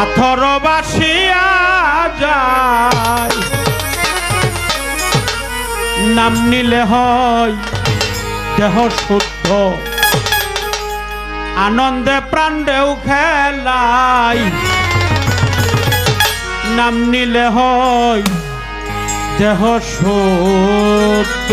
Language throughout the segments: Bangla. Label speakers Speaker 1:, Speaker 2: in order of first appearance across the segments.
Speaker 1: পাথর বাসিয়া যায় নাম নিলে হয় দেহ শুদ্ধ। আনন্দে প্রাণেও খেলাই। নাম নিলে হয় দেহ শুদ্ধ।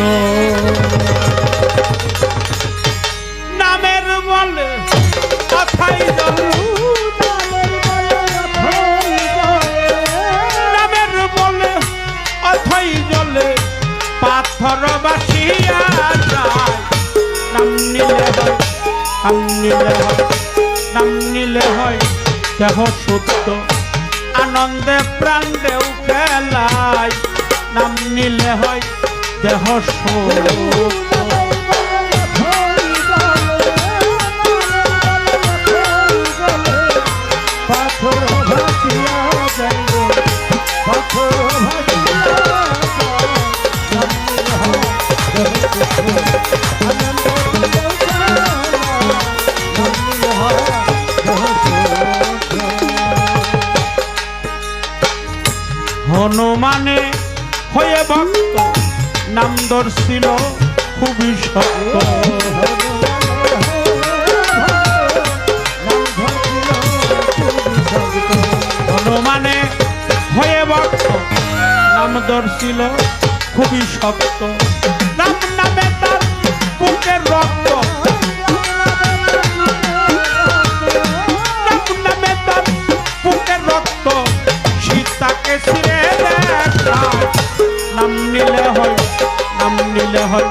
Speaker 1: হয়। দেহ সত্য আনন্দে প্রাণেও খেলায় নাম নিলে হয় দেহ সত্য হনুমানে হয়ে ভক্ত, নাম দর্শিল খুবই শক্ত। হনুমানে হয়ে ভক্ত, নাম দর্শিল খুবই শক্ত। নাম নামে তার বুকের রক্ত সীতাকে ছিঁড়ে নাম হয় নাম হয়,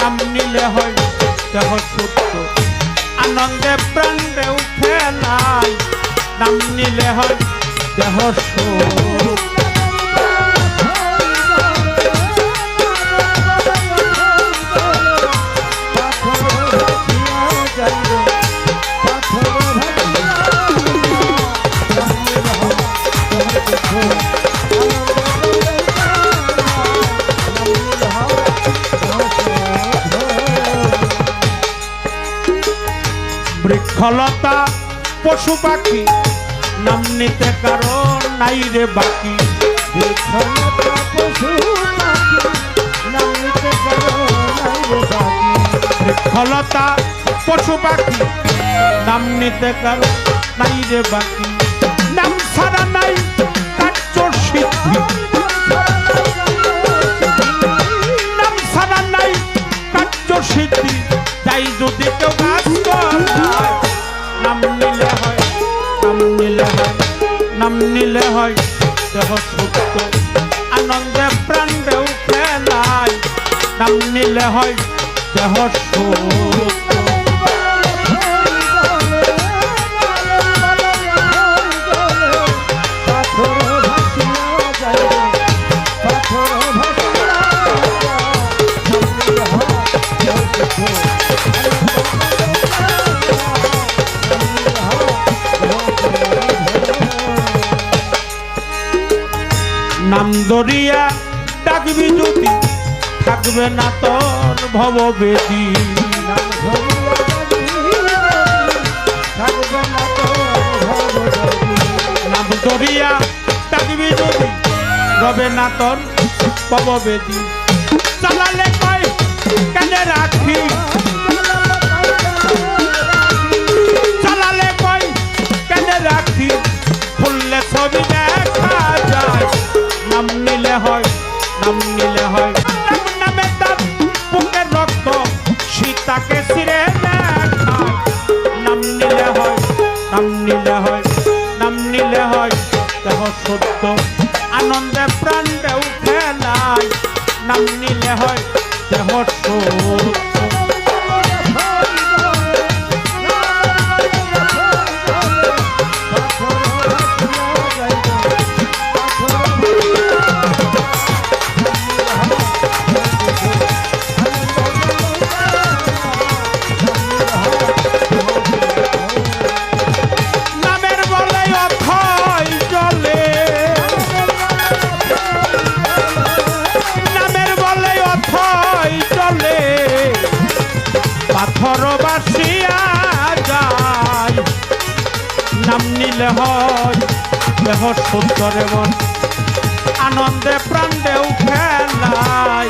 Speaker 1: নাম নিলে হয়, দেহ সত্য আনন্দে নাই, নাম হয়, দেহ বৃক্ষলতা পশু পাখি, নাম নিতে কারণ নাই রে বাকি। বৃক্ষলতা পশু পাখি, নাম নিতে কারণ নাই রে বাকি। নাম করে নাম নিলে হয় নাম নিলে হয় নাম নিলে হয় দেহ সুস্থ আনন্দে প্রাণ দেউ নাই নাম নিলে হয় দেহ সুস্থ নাম দরিয়া ডাকবি যদি, থাকবে না তোর ভববেদী। নাম দরিয়া ডাকবি যদি, রবে না তোর ভববেদী। চালালে কয় কেন রাখি? আনন্দে প্রাণ দেউ খেলায় নাম নিলে হয় দেহ নাম নিলে হয়। দেহ সুন্দর মন আনন্দে প্রাণ দেউ নাই।